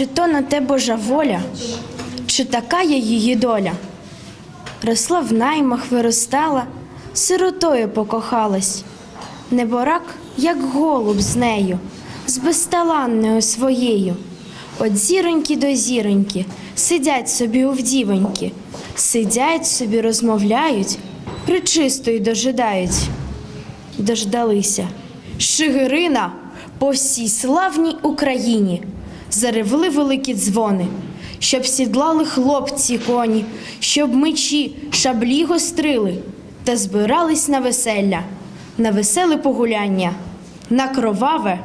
Чи то на те Божа воля, чи така є її доля? Росла в наймах, виростала, сиротою покохалась. Неборак, як голуб з нею, з безталанною своєю. От зіроньки до зіроньки, сидять собі у вдівоньки, сидять собі, розмовляють, причистої дожидають. Дождалися. Шигирина по всій славній Україні заревли великі дзвони, щоб сідлали хлопці коні, щоб мечі шаблі гострили та збирались на веселля, на веселе погуляння, на кроваве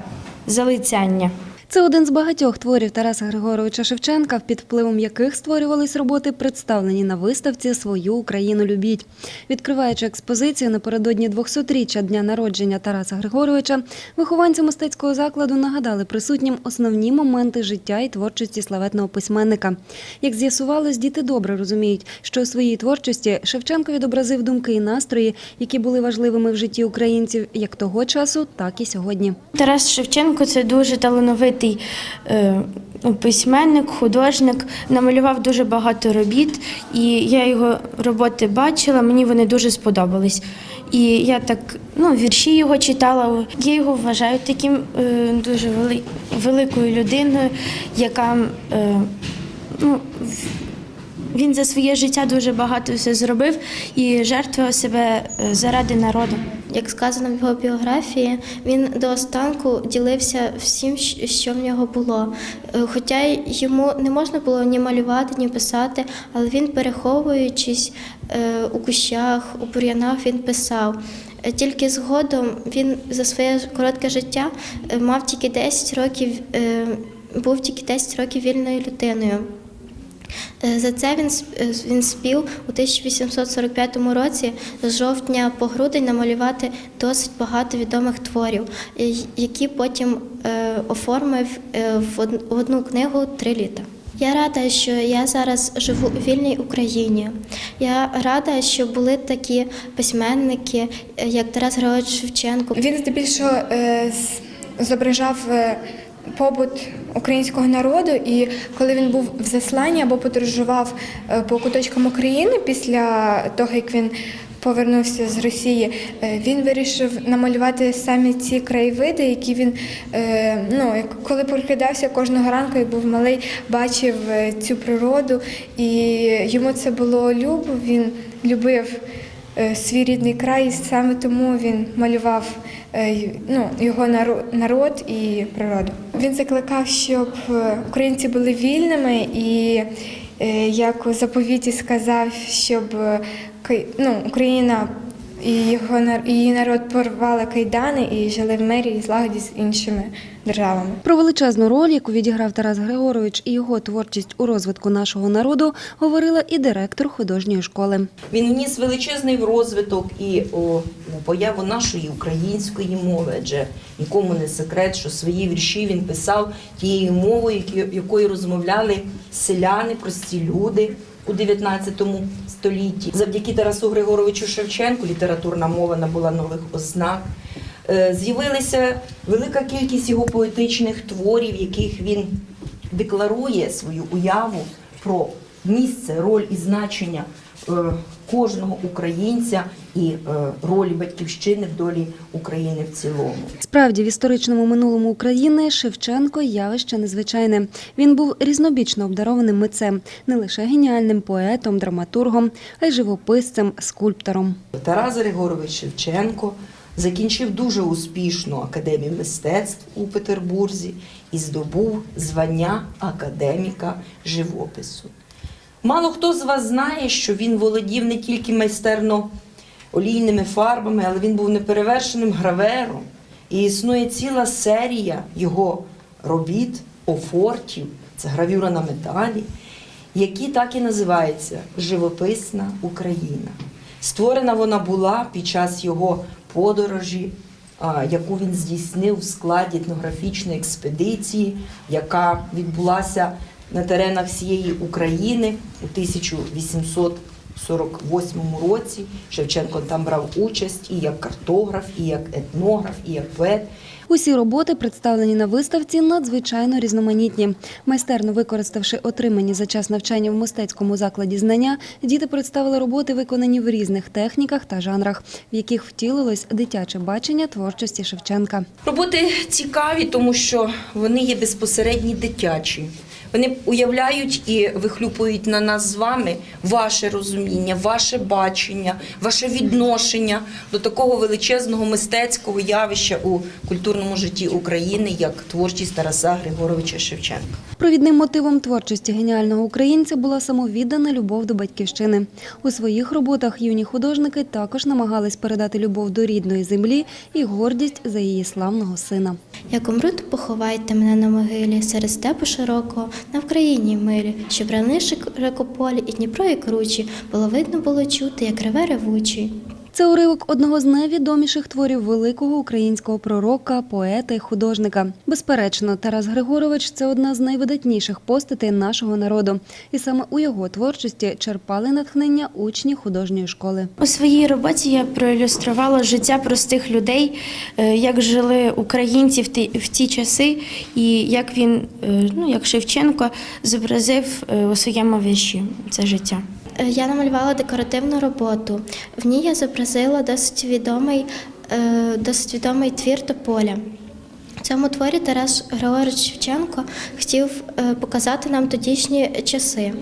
залицяння. Це один з багатьох творів Тараса Григоровича Шевченка, під впливом яких створювались роботи, представлені на виставці Свою Україну любіть. Відкриваючи експозицію напередодні 200-річчя дня народження Тараса Григоровича, вихованці мистецького закладу нагадали присутнім основні моменти життя і творчості славетного письменника. Як з'ясувалось, діти добре розуміють, що у своїй творчості Шевченко відобразив думки і настрої, які були важливими в житті українців як того часу, так і сьогодні. Тарас Шевченко це дуже талановитий е, письменник, художник. Намалював дуже багато робіт, і я його роботи бачила, мені вони дуже сподобались. І я так ну, вірші його читала. Я його вважаю таким е, дуже вели, великою людиною, яка е, ну, він за своє життя дуже багато все зробив і жертвував себе е, заради народу. Як сказано в його біографії, він до останку ділився всім, що в нього було. Е, Хоча йому не можна було ні малювати, ні писати, але він, переховуючись е, у кущах, у бур'янах, він писав. Тільки згодом він за своє коротке життя мав тільки 10 років, був тільки 10 років вільною людиною. Е, За це він, е, він спів у 1845 році з жовтня по грудень намалювати досить багато відомих творів, е, які потім оформив в од- в одну книгу три літа. Я рада, що я зараз живу у вільній Україні. Я рада, що були такі письменники, як Тарас Григорович Шевченко. Він здебільшого зображав побут українського народу, і коли він був в засланні або подорожував е, по куточкам України після того, як він повернувся з Росії, е, він вирішив намалювати самі ці краєвиди, які він, е, ну, як- коли прокидався кожного ранку і був малий, бачив цю природу, і йому це було любо. Він любив свій рідний край, і саме тому він малював е, ну, його наро- народ і природу. Він закликав, щоб е, українці були вільними і, е, як у заповіті сказав, щоб е, ну, Україна і його її народ порвали кайдани і жили в мирі і злагоді з іншими державами. Про величезну роль, яку відіграв Тарас Григорович і його творчість у розвитку нашого народу, говорила і директор художньої школи. Він вніс величезний в розвиток і о, появу нашої української мови, адже нікому не секрет, що свої вірші він писав тією мовою, якою розмовляли селяни, прості люди у 19 столітті. Завдяки Тарасу Григоровичу Шевченку літературна мова набула нових ознак. Е, З'явилася велика кількість його поетичних творів, в яких він декларує свою уяву про місце, роль і значення е, кожного українця і е, ролі батьківщини в долі України в цілому. Справді, в історичному минулому України Шевченко явище незвичайне. Він був різнобічно обдарованим митцем, не лише геніальним поетом, драматургом, а й живописцем, скульптором. Тарас Григорович Шевченко закінчив дуже успішну академію мистецтв у Петербурзі і здобув звання академіка живопису. Мало хто з вас знає, що він володів не тільки майстерно олійними фарбами, але він був неперевершеним гравером. І існує ціла серія його робіт, офортів, це гравюра на металі, які так і називаються Живописна Україна. Створена вона була під час його подорожі, яку він здійснив в складі етнографічної експедиції, яка відбулася на теренах всієї України у У 48-му році Шевченко там брав участь і як картограф, і як етнограф, і як поет. Усі роботи, представлені на виставці, надзвичайно різноманітні. Майстерно використавши отримані за час навчання в мистецькому закладі знання, діти представили роботи, виконані в різних техніках та жанрах, в яких втілилось дитяче бачення творчості Шевченка. Роботи цікаві, тому що вони є безпосередні дитячі. Вони уявляють і вихлюпують на нас з вами ваше розуміння, ваше бачення, ваше відношення до такого величезного мистецького явища у культурному житті України, як творчість Тараса Григоровича Шевченка. Провідним мотивом творчості геніального українця була самовіддана любов до батьківщини. У своїх роботах юні художники також намагались передати любов до рідної землі і гордість за її славного сина. Як умру, то поховайте мене на могилі серед степу широкого, на Вкраїні милі, щоб рани рекополі і Дніпро і кручі, було видно було чути, як реве ревучий. Це уривок одного з найвідоміших творів великого українського пророка, поета і художника. Безперечно, Тарас Григорович це одна з найвидатніших постатей нашого народу, і саме у його творчості черпали натхнення учні художньої школи. У своїй роботі я проілюструвала життя простих людей, е, як жили українці в ті, в ті часи, і як він, е, ну як Шевченко, зобразив е, у своєму вірші це життя. Е, Я намалювала декоративну роботу. В ній я зобразила досить відомий, е, досить відомий твір тополя. В цьому творі Тарас Григорович Шевченко хотів е, показати нам тодішні часи,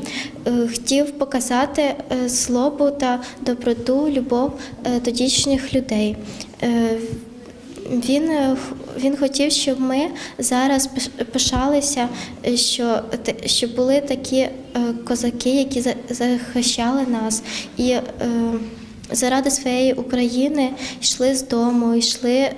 хотів показати злобу та доброту, любов тодішніх людей. Він, він хотів, щоб ми зараз пишалися, е, що, що були такі е, козаки, які за- захищали нас. І е, заради своєї України йшли з дому, йшли,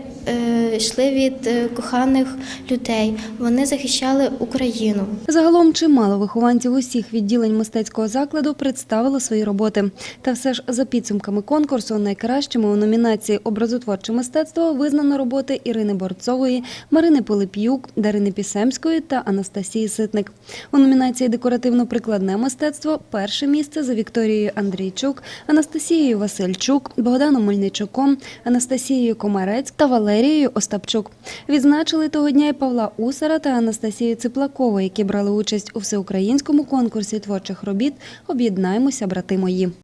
йшли від е, коханих людей. Вони захищали Україну. Загалом чимало вихованців усіх відділень мистецького закладу представили свої роботи. Та все ж за підсумками конкурсу найкращими у номінації Образотворче мистецтво визнано роботи Ірини Борцової, Марини Пилип'юк, Дарини Пісемської та Анастасії Ситник. У номінації Декоративно-прикладне мистецтво перше місце за Вікторією Андрійчук, Анастасією Васильчук, Богданом Мельничуком, Анастасією Комарець та Валерією Остапчук. Відзначили того дня і Павла Усара та Анастасію Циплакову, які брали участь у всеукраїнському конкурсі творчих робіт Об'єднаймося, брати мої.